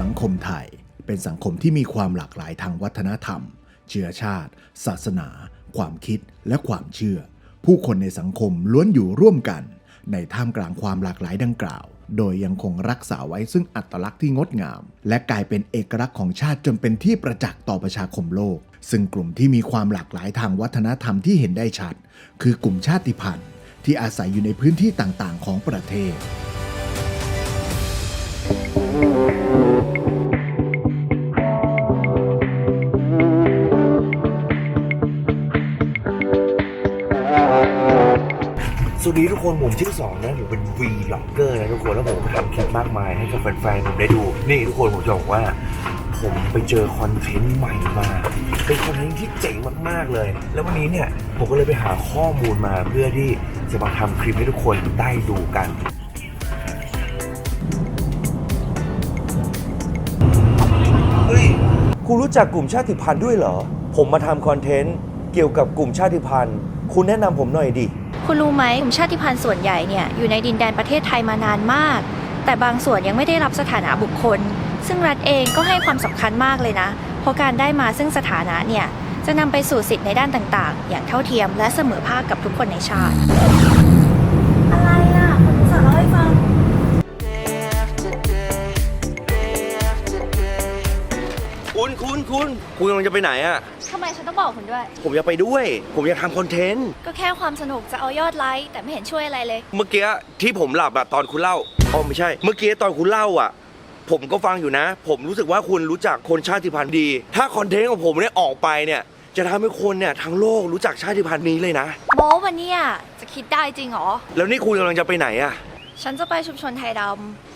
สังคมไทยเป็นสังคมที่มีความหลากหลายทางวัฒนธรรม เชื้อชาติ ศาสนา ความคิดและความเชื่อ ผู้คนในสังคมล้วนอยู่ร่วมกัน ในท่ามกลางความหลากหลายดังกล่าว โดยยังคงรักษาไว้ซึ่งอัตลักษณ์ที่งดงาม และกลายเป็นเอกลักษณ์ของชาติจนเป็นที่ประจักษ์ต่อประชาคมโลก ซึ่งกลุ่มที่มีความหลากหลายทางวัฒนธรรมที่เห็นได้ชัด คือกลุ่มชาติพันธุ์ ที่อาศัยอยู่ในพื้นที่ต่างๆ ของประเทศ สวัสดีทุกคนผมชื่อสองนะผมเป็น V l o g g e r นะทุกคนแล้วผมทำคลิปมากมายให้กับแฟนๆผมได้ดู นี่ทุกคนผมจะบอกว่า ผมไปเจอคอนเทนต์ใหม่มาเป็นคอนเทนต์ที่เจ๋งมากๆเลย แล้ววันนี้เนี่ยผมก็เลยไปหาข้อมูลมาเพื่อที่จะมาทำคลิปให้ทุกคนได้ดูกันเฮ้ยคุณรู้จักกลุ่มชาติพันธุ์ด้วยเหรอ ผมมาทำคอนเทนต์เกี่ยวกับกลุ่มชาติพันธุ์ คุณแนะนำผมหน่อยดิ คุณรู้ไหมกลุ่มชาติพันธุ์ส่วนใหญ่เนี่ยอยู่ในดินแดนประเทศไทยมานานมาก แต่บางส่วนยังไม่ได้รับสถานะบุคคล ซึ่งรัฐเองก็ให้ความสำคัญมากเลยนะ เพราะการได้มาซึ่งสถานะเนี่ยจะนำไปสู่สิทธิในด้านต่างๆ อย่างเท่าเทียมและเสมอภาคกับทุกคนในชาติ คุณคุณคุณคุณกำลังจะไปไหนอะทำไมฉันต้องบอกคุณด้วย ผมอยากไปด้วย ผมอยากทำคอนเทนต์ ก็แค่ความสนุกจะเอายอดไลค์แต่ไม่เห็นช่วยอะไรเลย เมื่อกี้ที่ผมหลับอะตอนคุณเล่าอ๋อไม่ใช่ เมื่อกี้ตอนคุณเล่าอะผมก็ฟังอยู่นะ ผมรู้สึกว่าคุณรู้จักคนชาติพันธุ์ดี ถ้าคอนเทนต์ของผมเนี่ยออกไปเนี่ย จะทำให้คนเนี่ยทั้งโลกรู้จักชาติพันธุ์นี้เลยนะ โมวันเนี้ยจะคิดได้จริงเหรอ แล้วนี่คุณกำลังจะไปไหนอะฉันจะไปชุมชนไทยด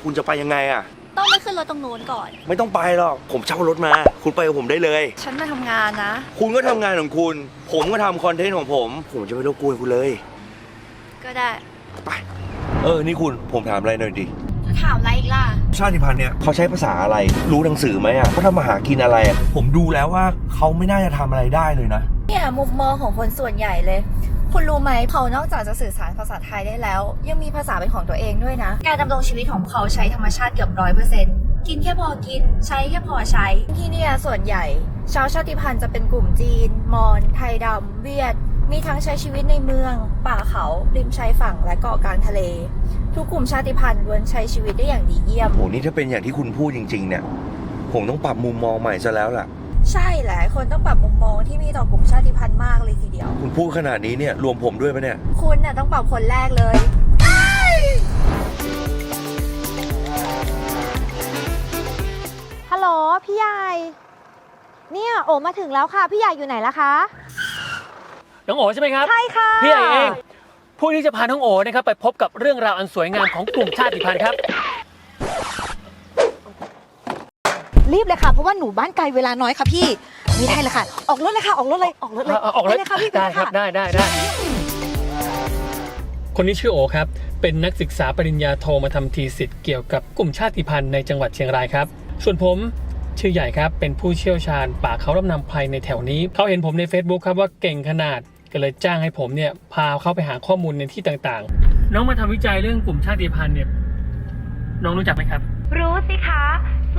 คุณจะไปยังไงอะำต้องไปขึ้นรถตรงนู้นก่อน ไม่ต้องไปหรอก ผมเช่ารถมา คุณไปกับผมได้เลย ฉันมาทำงานนะ คุณก็ทำงานของคุณ ผมก็ทำคอนเทนต์ของผม ผมจะไม่รบกวนคุณเลย ก็ได้ ไป เออ นี่คุณ ผมถามอะไรหน่อยดิ จะถามอะไรอีกล่ะ ชาติพันธุ์เนี่ยเขาใช้ภาษาอะไร รู้หนังสือไหมอะเขาทำมาหากินอะไรอะผมดูแล้วว่าเขาไม่น่าจะทำอะไรได้เลยนะ เนี่ยมุมมองของคนส่วนใหญ่เลย คุณรู้ไหมเขานอกจากจะสื่อสารภาษาไทยได้แล้ว ยังมีภาษาเป็นของตัวเองด้วยนะ การดำรงชีวิตของเขาใช้ธรรมชาติเกือบร้อยเปอร์เซ็นต์กินแค่พอกินใช้แค่พอใช้ที่นี่ส่วนใหญ่ชาวชาติพันธุ์จะเป็นกลุ่มจีน มอญไทยดำเวียด มีทั้งใช้ชีวิตในเมือง ป่าเขาริมชายฝั่งและเกาะกลางทะเล ทุกกลุ่มชาติพันธุ์ล้วนใช้ชีวิตได้อย่างดีเยี่ยมโหนี่ถ้าเป็นอย่างที่คุณพูดจริงๆเนี่ยผมต้องปรับมุมมองใหม่ซะแล้วล่ะ ใช่หลายคนต้องปรับมุมมองที่มีต่อกลุ่มชาติพันธุ์มากเลยทีเดียว คุณพูดขนาดนี้เนี่ยรวมผมด้วยปะเนี่ย คุณน่ะต้องปรับคนแรกเลย ฮัลโหลพี่ใหญ่ เนี่ยโอมาถึงแล้วค่ะ พี่ใหญ่อยู่ไหนล่ะคะ น้องโอใช่ไหมครับ ใช่ค่ะพี่ใหญ่เอง ผู้ที่จะพาน้องโอนะครับไปพบกับเรื่องราวอันสวยงามของกลุ่มชาติพันธุ์ครับ รีบเลยค่ะเพราะว่าหนูบ้านไกลเวลาน้อยค่ะพี่ไม่ได้เลยค่ะ ออกรถเลยค่ะออกรถเลยออกรถเลยเอาออกเลยไปเลยค่ะพี่ได้ปเลยครับได้ได้ได้ คนนี้ชื่อโอครับ เป็นนักศึกษาปริญญาโทมาทำทีสิทธิ์เกี่ยวกับกลุ่มชาติพันธุ์ในจังหวัดเชียงรายครับ ส่วนผมชื่อใหญ่ครับ เป็นผู้เชี่ยวชาญป่าเขาลำนำไพรในแถวนี้ เขาเห็นผมใน Facebook ครับว่าเก่งขนาดก็เลยจ้างให้ผมเนี่ยพาเขาไปหาข้อมูลในที่ต่างๆ น้องมาทำวิจัยเรื่องกลุ่มชาติพันธุ์เนี่ยน้องรู้จักไหมครับ รู้สิคะ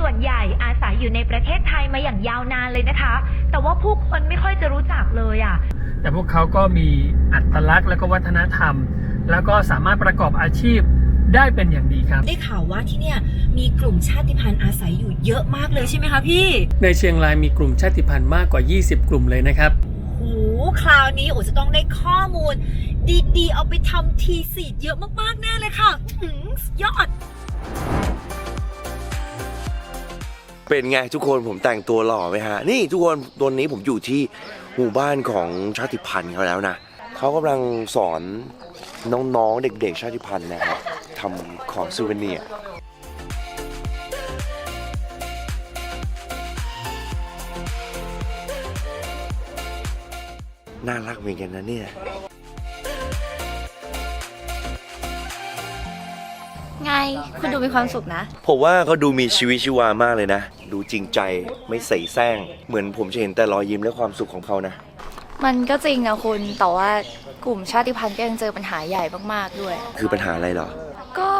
ส่วนใหญ่อาศัยอยู่ในประเทศไทยมาอย่างยาวนานเลยนะคะ แต่ว่าผู้คนไม่ค่อยจะรู้จักเลยอะ่ะ แต่พวกเขาก็มีอัตลักษณ์และก็วัฒนธรรม แล้วก็สามารถประกอบอาชีพได้เป็นอย่างดีครับ ได้ข่าวว่าที่เนี่ยมีกลุ่มชาติพันธุ์อาศัยอยู่เยอะมากเลยใช่ไหมคะพี่ ในเชียงรายมีกลุ่มชาติพันธุ์มากกว่า 20 กลุ่มเลยนะครับโอ้โหคราวนี้โอจะต้องได้ข้อมูล ดีๆ เอาไปทำทีสีเยอะมากๆแน่เลยค่ะอื้อหือสุดยอด เป็นไงทุกคนผมแต่งตัวหล่อไหมฮะ นี่ทุกคนตอนนี้ผมอยู่ที่หมู่บ้านของชาติพันธุ์เขาแล้วนะเขากำลังสอนน้องๆ เด็กๆ ชาติพันธุ์นะครับทำของซูเวเนียน่ารักเหมือนกันนะเนี่ย ไง คุณดูมีความสุขนะ ผมว่าเขาดูมีชีวิตชีวามากเลยนะ ดูจริงใจไม่ใส่แซงเหมือนผมจะเห็นแต่รอยยิ้มและความสุขของเขานะ มันก็จริงนะคุณ แต่ว่ากลุ่มชาติพันธุ์ก็ยังเจอปัญหาใหญ่มากๆด้วย คือปัญหาอะไรเหรอ ก็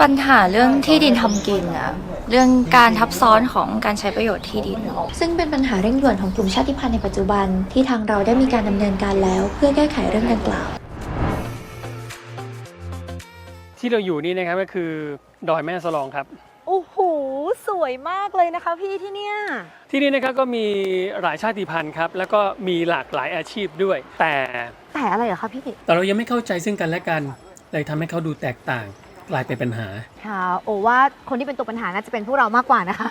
ปัญหาเรื่องที่ดินทำกินอะเรื่องการทับซ้อนของการใช้ประโยชน์ที่ดิน ซึ่งเป็นปัญหาเร่งด่วนของกลุ่มชาติพันธุ์ในปัจจุบันที่ทางเราได้มีการดำเนินการแล้วเพื่อแก้ไขเรื่องดังกล่าว ที่เราอยู่นี่นะครับก็คือดอยแม่สลองครับ โอ้โห สวยมากเลยนะคะพี่ที่เนี่ย ที่นี่นะครับก็มีหลายชาติพันธุ์ครับแล้วก็มีหลากหลายอาชีพด้วย แต่แต่อะไรเหรอคะพี่ แต่เรายังไม่เข้าใจซึ่งกันและกัน เลยทำให้เขาดูแตกต่าง กลายเป็นปัญหา ค่ะโอว่าคนที่เป็นตัวปัญหาน่าจะเป็นพวกเรามากกว่านะคะ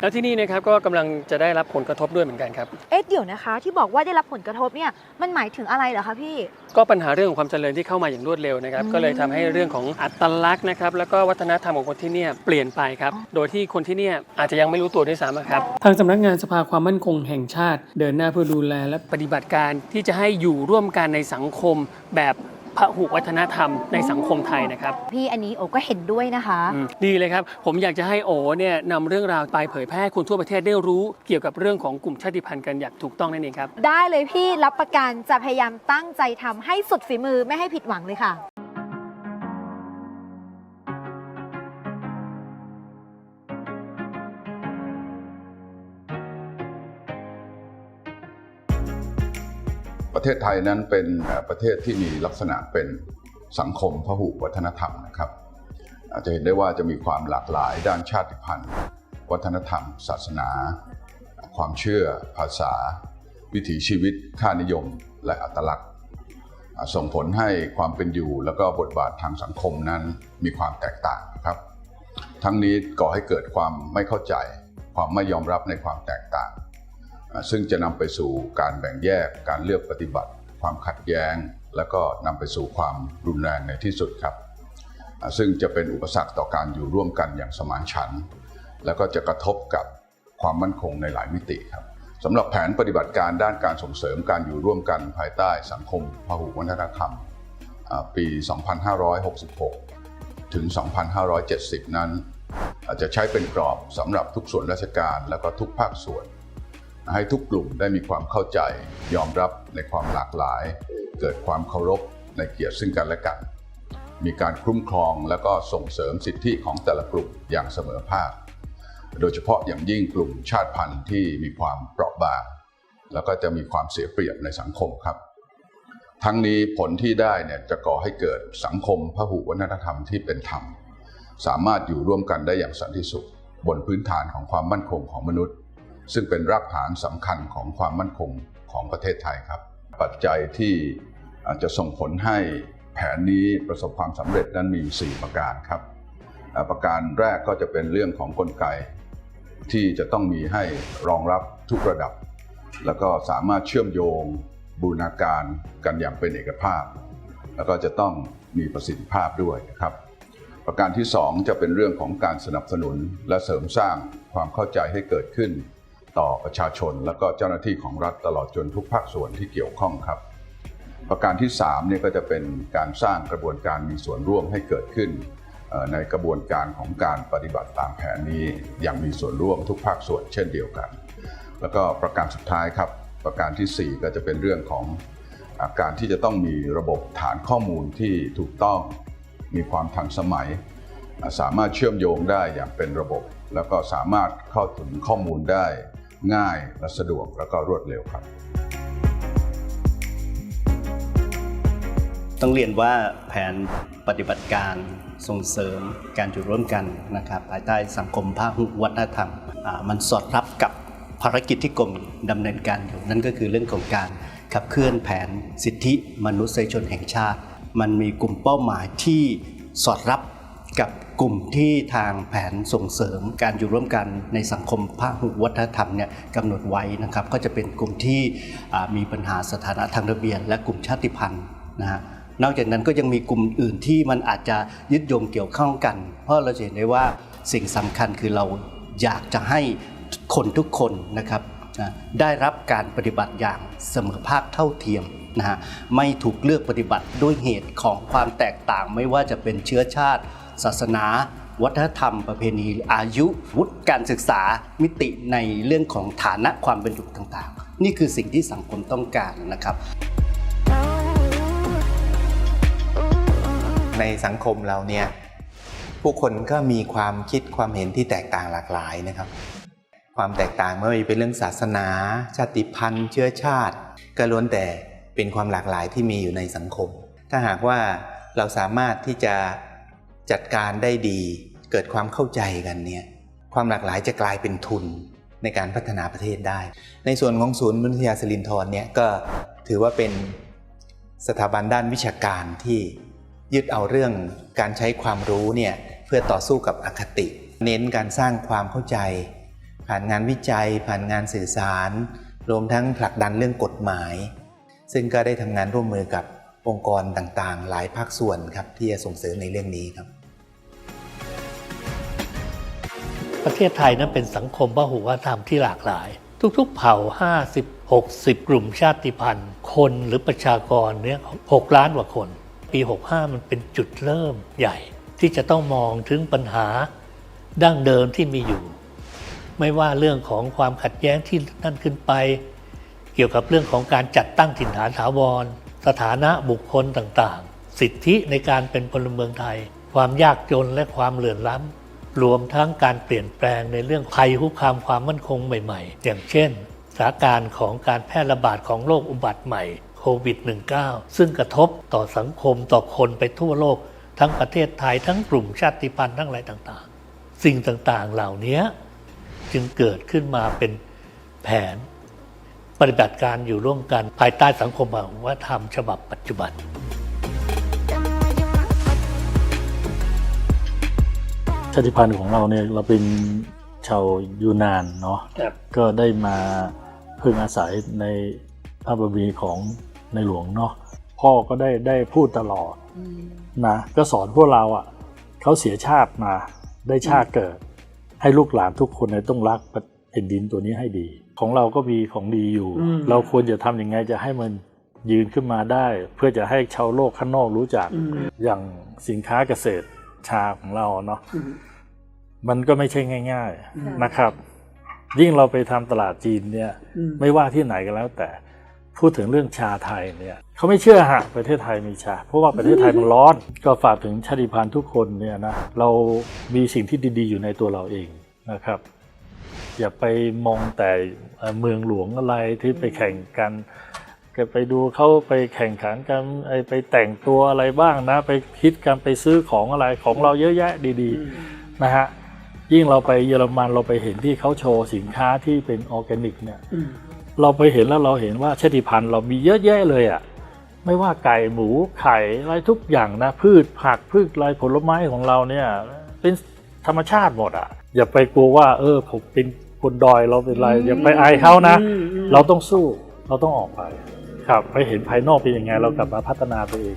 แล้วที่นี่นะครับก็กำลังจะได้รับผลกระทบด้วยเหมือนกันครับ เอ๊ะเดี๋ยวนะคะ ที่บอกว่าได้รับผลกระทบเนี่ยมันหมายถึงอะไรเหรอคะพี่ ก็ปัญหาเรื่องของความเจริญที่เข้ามาอย่างรวดเร็วนะครับ อืมก็เลยทำให้เรื่องของอัตลักษณ์นะครับ แล้วก็วัฒนธรรมของคนที่เนี่ยเปลี่ยนไปครับ โดยที่คนที่เนี่ยอาจจะยังไม่รู้ตัวด้วยซ้ำอะครับ ทางสำนักงานสภาความมั่นคงแห่งชาติ เดินหน้าเพื่อดูแลและปฏิบัติการที่จะให้อยู่ร่วมกันในสังคมแบบ พหุวัฒนธรรมในสังคมไทยนะครับ พี่อันนี้โอก็เห็นด้วยนะคะอืมดีเลยครับ ผมอยากจะให้โอเนี่ยนำเรื่องราวไปเผยแพร่ให้คนทั่วประเทศได้รู้เกี่ยวกับเรื่องของกลุ่มชาติพันธุ์กันอย่างถูกต้องนั่นเองครับ ได้เลยพี่รับประกันจะพยายามตั้งใจทำให้สุดฝีมือไม่ให้ผิดหวังเลยค่ะ ประเทศไทยนั้นเป็นประเทศที่มีลักษณะเป็นสังคมพหุวัฒนธรรมนะครับอาจจะเห็นได้ว่าจะมีความหลากหลายด้านชาติพันธุ์ วัฒนธรรม ศาสนา ความเชื่อ ภาษา วิถีชีวิต ค่านิยม และอัตลักษณ์ ส่งผลให้ความเป็นอยู่และก็บทบาททางสังคมนั้นมีความแตกต่างครับ ทั้งนี้ก่อให้เกิดความไม่เข้าใจ ความไม่ยอมรับในความแตกต่าง ซึ่งจะนำไปสู่การแบ่งแยกการเลือกปฏิบัติ ความขัดแย้ง และก็นำไปสู่ความรุนแรงในที่สุดครับ ซึ่งจะเป็นอุปสรรคต่อการอยู่ร่วมกันอย่างสมานฉันท์และก็จะกระทบกับความมั่นคงในหลายมิติครับสำหรับแผนปฏิบัติการด้านการส่งเสริมการอยู่ร่วมกันภายใต้สังคมพหุวัฒนธรรมปี 2566 ถึง 2570 นั้น อาจจะใช้เป็นกรอบสำหรับทุกส่วนราชการและก็ทุกภาคส่วน ให้ทุกกลุ่มได้มีความเข้าใจ ยอมรับในความหลากหลาย เกิดความเคารพในเกียรติซึ่งกันและกัน มีการคุ้มครองและก็ส่งเสริมสิทธิของแต่ละกลุ่มอย่างเสมอภาค โดยเฉพาะอย่างยิ่งกลุ่มชาติพันธุ์ที่มีความเปราะบาง แล้วก็จะมีความเสียเปรียบในสังคมครับ ทั้งนี้ผลที่ได้เนี่ยจะก่อให้เกิดสังคมพหุวัฒนธรรมที่เป็นธรรม สามารถอยู่ร่วมกันได้อย่างสันติสุข บนพื้นฐานของความมั่นคงของมนุษย์ ซึ่งเป็นรากฐานสำคัญของความมั่นคงของประเทศไทยครับ ปัจจัยที่อาจจะส่งผลให้แผนนี้ประสบความสำเร็จนั้นมี 4 ประการครับ ประการแรกก็จะเป็นเรื่องของกลไก ที่จะต้องมีให้รองรับทุกระดับ แล้วก็สามารถเชื่อมโยงบูรณาการกันอย่างเป็นเอกภาพ แล้วก็จะต้องมีประสิทธิภาพด้วยนะครับ ประการที่ 2 จะเป็นเรื่องของการสนับสนุนและเสริมสร้างความเข้าใจให้เกิดขึ้น ต่อประชาชน และก็เจ้าหน้าที่ของรัฐตลอดจนทุกภาคส่วนที่เกี่ยวข้องครับ ประการที่3เนี่ยก็จะเป็นการสร้างกระบวนการมีส่วนร่วมให้เกิดขึ้น ในกระบวนการของการปฏิบัติตามแผนนี้อย่างมีส่วนร่วมทุกภาคส่วนเช่นเดียวกัน แล้วก็ประการสุดท้ายครับ ประการทีสี่4 ก็จะเป็นเรื่องของอการที่จะต้องมีระบบฐานข้อมูลที่ถูกต้องมีความทันสมัย สามารถเชื่อมโยงได้อย่างเป็นระบบ แล้วก็สามารถเข้าถึงข้อมูลได้ ง่ายและสะดวกแล้วก็รวดเร็วครับ ต้องเรียนว่าแผนปฏิบัติการส่งเสริมการอยู่ร่วมกันนะครับภายใต้สังคมภาควัฒนธรรม มันสอดรับกับภารกิจที่กรมดำเนินการอยู่นั่นก็คือเรื่องของการขับเคลื่อนแผนสิทธิมนุษยชนแห่งชาติ มันมีกลุ่มเป้าหมายที่สอดรับ กับกลุ่มที่ทางแผนส่งเสริมการอยู่ร่วมกันในสังคมภาควัฒนธรรมเนี่ยกำหนดไว้นะครับ ก็จะเป็นกลุ่มที่มีปัญหาสถานะทางระเบียน และกลุ่มชาติพันธุ์นะฮะนอกจากนั้นก็ยังมีกลุ่มอื่นที่มันอาจจะยึดโยงเกี่ยวข้องกัน เพราะเราจะเห็นได้ว่าสิ่งสำคัญคือเราอยากจะให้คนทุกคนนะครับได้รับการปฏิบัติอย่างเสมอภาคเท่าเทียมนะฮะไม่ถูกเลือกปฏิบัติด้วยเหตุของความแตกต่างไม่ว่าจะเป็นเชื้อชาติ ศาสนา วัฒนธรรม ประเพณี อายุ วุฒิการศึกษามิติในเรื่องของฐานะความเป็นอยู่ต่างๆ นี่คือสิ่งที่สังคมต้องการนะครับ ในสังคมเราเนี่ยผู้คนก็มีความคิดความเห็นที่แตกต่างหลากหลายนะครับ ความแตกต่างไม่ว่าจะเป็นเรื่องศาสนา ชาติพันธุ์เชื้อชาติ ก็ล้วนแต่เป็นความหลากหลายที่มีอยู่ในสังคม ถ้าหากว่าเราสามารถที่จะ จัดการได้ดี เกิดความเข้าใจกันเนี่ยความหลากหลายจะกลายเป็นทุนในการพัฒนาประเทศได้ ในส่วนของศูนย์มนุษยาสลินทรเนี่ยก็ถือว่าเป็นสถาบันด้านวิชาการที่ยึดเอาเรื่องการใช้ความรู้เนี่ยเพื่อต่อสู้กับอคติ เน้นการสร้างความเข้าใจ ผ่านงานวิจัย ผ่านงานสื่อสาร รวมทั้งผลักดันเรื่องกฎหมาย ซึ่งก็ได้ทำงานร่วมมือกับ องค์กรต่างๆ หลายภาคส่วนครับที่จะส่งเสริมในเรื่องนี้ครับ ประเทศไทยนั้นเป็นสังคมพหุวัฒนธรรมที่หลากหลาย ทุกๆ เผ่า 50 60 กลุ่มชาติพันธุ์ คนหรือประชากรเนี่ย6ล้านกว่าคน ปี 65 มันเป็นจุดเริ่มใหญ่ ที่จะต้องมองถึงปัญหาดั้งเดิมที่มีอยู่ ไม่ว่าเรื่องของความขัดแย้งที่นั่นขึ้นไป เกี่ยวกับเรื่องของการจัดตั้งถิ่นฐานถาวร สถานะบุคคลต่างๆ สิทธิในการเป็นพลเมืองไทย ความยากจนและความเหลื่อมล้ำ รวมทั้งการเปลี่ยนแปลงในเรื่องภัยคุกคามความมั่นคงใหม่ๆ อย่างเช่นสถานการณ์ของการแพร่ระบาดของโรคอุบัติใหม่โควิด -19 ซึ่งกระทบต่อสังคมต่อคนไปทั่วโลก ทั้งประเทศไทยทั้งกลุ่มชาติพันธุ์ทั้งหลายต่างๆ สิ่งต่างๆเหล่านี้จึงเกิดขึ้นมาเป็นแผน ปฏิบัติการอยู่ร่วมกันภายใต้สังคมวัฒนธรรมฉบับปัจจุบัน ชาติพันธุ์ของเราเนี่ยเราเป็นชาวยูนานเนาะครับก็ได้มาพึ่งอาศัยในพระบารมีของในหลวงเนาะพ่อก็ได้ได้พูดตลอดนะก็สอนพวกเราอะ่ะเขาเสียชาติมาได้ชาติเกิด ให้ลูกหลานทุกคนเนี่ยต้องรักแผ่นดินตัวนี้ให้ดีของเราก็มีของดีอยู่อืมเราควรจะทำยังไงจะให้มันยืนขึ้นมาได้ เพื่อจะให้ชาวโลกข้างนอกรู้จักอืมอย่างสินค้าเกษตรชาของเราเนาะอืมมันก็ไม่ใช่ง่ายอืมๆนะครับ ยิ่งเราไปทำตลาดจีนเนี่ยอืมไม่ว่าที่ไหนก็แล้ว แต่พูดถึงเรื่องชาไทยเนี่ยเขาไม่เชื่อฮะประเทศไทยมีชา เพราะว่าประเทศไทยมันร้อน ก็ฝากถึงชาติพันธุ์ทุกคนเนี่ยนะเรามีสิ่งที่ดีๆ อยู่ในตัวเราเองนะครับ อย่าไปมองแต่เมืองหลวงอะไรที่ไปแข่งกันก็ไปดูเขาไปแข่งขันกันไปแต่งตัวอะไรบ้างนะ ไปคิดกันไปซื้อของอะไรของเราเยอะแยะดีๆนะฮะยิ่งเราไปเยอรมันเราไปเห็นที่เขาโชว์สินค้าที่เป็นออร์แกนิกเนี่ยเราไปเห็นแล้วเราเห็นว่าชาติพันธุ์เรามีเยอะแยะเลยอะ่ะไม่ว่าไก่หมูไข่อะไรทุกอย่างนะ พืชผักพืชไรผลไม้ของเราเนี่ยเป็นธรรมชาติหมดอะ่ะ อย่าไปกลัวว่า เออ ผมเป็นคนดอยเราเป็นไร อย่าไปอายเขานะอืมอืมเราต้องสู้เราต้องออกไป ครับไปเห็นภายนอกเป็นยังไง เรากลับมาพัฒนาตัวเอง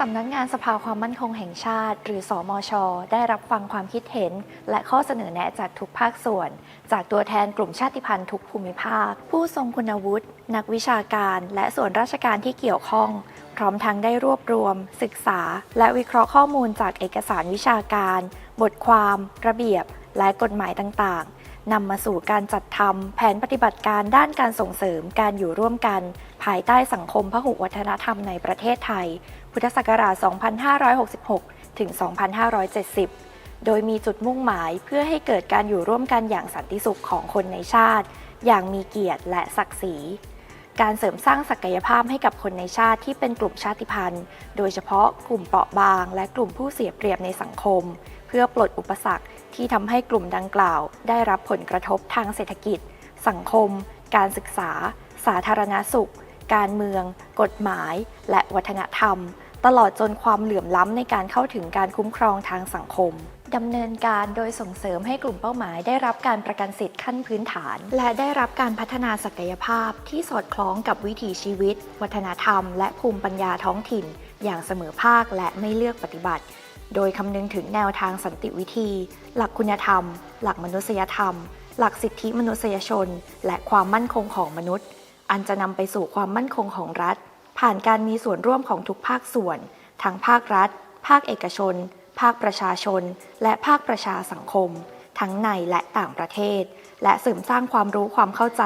สำนักงานสภาความมั่นคงแห่งชาติ หรือสอมชได้รับฟังความคิดเห็น และข้อเสนอแนะจากทุกภาคส่วน จากตัวแทนกลุ่มชาติพันธุ์ทุกภูมิภาค ผู้ทรงคุณวุฒิ นักวิชาการ และส่วนราชการที่เกี่ยวข้อง พร้อมทั้งได้รวบรวม ศึกษา และวิเคราะห์ข้อมูลจากเอกสารวิชาการ บทความ ระเบียบ และกฎหมายต่างๆนำมาสู่การจัดทำแผนปฏิบัติการด้านการส่งเสริมการอยู่ร่วมกัน ภายใต้สังคมพหุวัฒนธรรมในประเทศไทย พุทธศักราช 2566 ถึง 2570 โดยมีจุดมุ่งหมายเพื่อให้เกิดการอยู่ร่วมกันอย่างสันติสุขของคนในชาติ อย่างมีเกียรติและศักดิ์ศรี การเสริมสร้างศักยภาพให้กับคนในชาติที่เป็นกลุ่มชาติพันธุ์ โดยเฉพาะกลุ่มเปราะบาง และกลุ่มผู้เสียเปรียบในสังคม เพื่อปลดอุปสรรคที่ทำให้กลุ่มดังกล่าว ได้รับผลกระทบทางเศรษฐกิจ สังคม การศึกษา สาธารณสุข การเมือง กฎหมาย และวัฒนธรรม ตลอดจนความเหลื่อมล้ำในการเข้าถึงการคุ้มครองทางสังคมดำเนินการโดยส่งเสริมให้กลุ่มเป้าหมายได้รับการประกันสิทธิ์ขั้นพื้นฐาน และได้รับการพัฒนาศักยภาพที่สอดคล้องกับวิถีชีวิต วัฒนธรรม และภูมิปัญญาท้องถิ่น อย่างเสมอภาคและไม่เลือกปฏิบัติ โดยคำนึงถึงแนวทางสันติวิธี หลักคุณธรรม หลักมนุษยธรรม หลักสิทธิมนุษยชน และความมั่นคงของมนุษย์ อันจะนำไปสู่ความมั่นคงของรัฐ ผ่านการมีส่วนร่วมของทุกภาคส่วน ทั้งภาครัฐ ภาคเอกชน ภาคประชาชน และภาคประชาสังคม ทั้งในและต่างประเทศ และเสริมสร้างความรู้ความเข้าใจ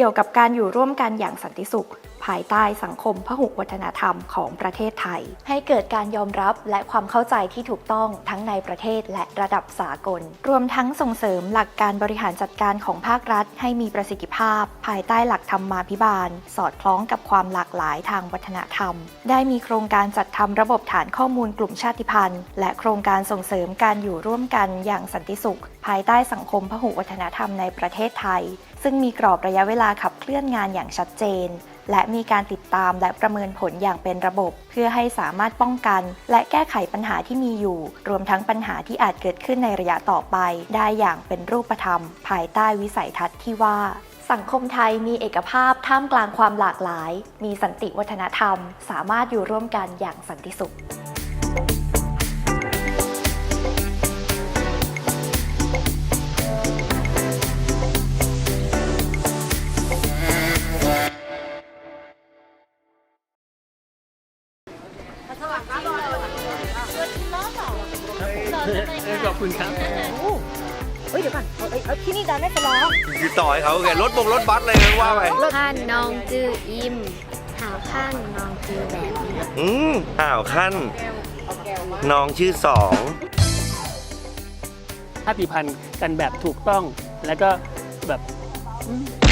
กี่ยวกับการอยู่ร่วมกันอย่างสันติสุข ภายใต้สังคมพหุวัฒนธรรมของประเทศไทย ให้เกิดการยอมรับและความเข้าใจที่ถูกต้องทั้งในประเทศและระดับสากล รวมทั้งส่งเสริมหลักการบริหารจัดการของภาครัฐ ให้มีประสิทธิภาพ ภายใต้หลักธรรมาภิบาล สอดคล้องกับความหลากหลายทางวัฒนธรรม ได้มีโครงการจัดทำระบบฐานข้อมูลกลุ่มชาติพันธุ์ และโครงการส่งเสริมการอยู่ร่วมกันอย่างสันติสุข ภายใต้สังคมพหุวัฒนธรรมในประเทศไทย ซึ่งมีกรอบระยะเวลาขับเคลื่อนงานอย่างชัดเจน และมีการติดตามและประเมินผลอย่างเป็นระบบ เพื่อให้สามารถป้องกัน และแก้ไขปัญหาที่มีอยู่ รวมทั้งปัญหาที่อาจเกิดขึ้นในระยะต่อไป ได้อย่างเป็นรูปธรรม ภายใต้วิสัยทัศน์ที่ว่าสังคมไทยมีเอกภาพท่ามกลางความหลากหลาย มีสันติวัฒนธรรม สามารถอยู่ร่วมกันอย่างสันติสุข ขอบคุณครับเฮ้ยเดี๋ยวก่อนเอ้ยเอ้ยที่นี่ดันไม่เป็นล้อคือต่อให้เขาไงรถบงรถบัสเลยว่าไปขั้นน้องจืออิมหาวขั้นน้องจือแบบอืมอ้าวขั้นน้องชื่อสองชาติพันธุ์กันแบบถูกต้องแล้วก็แบบอืม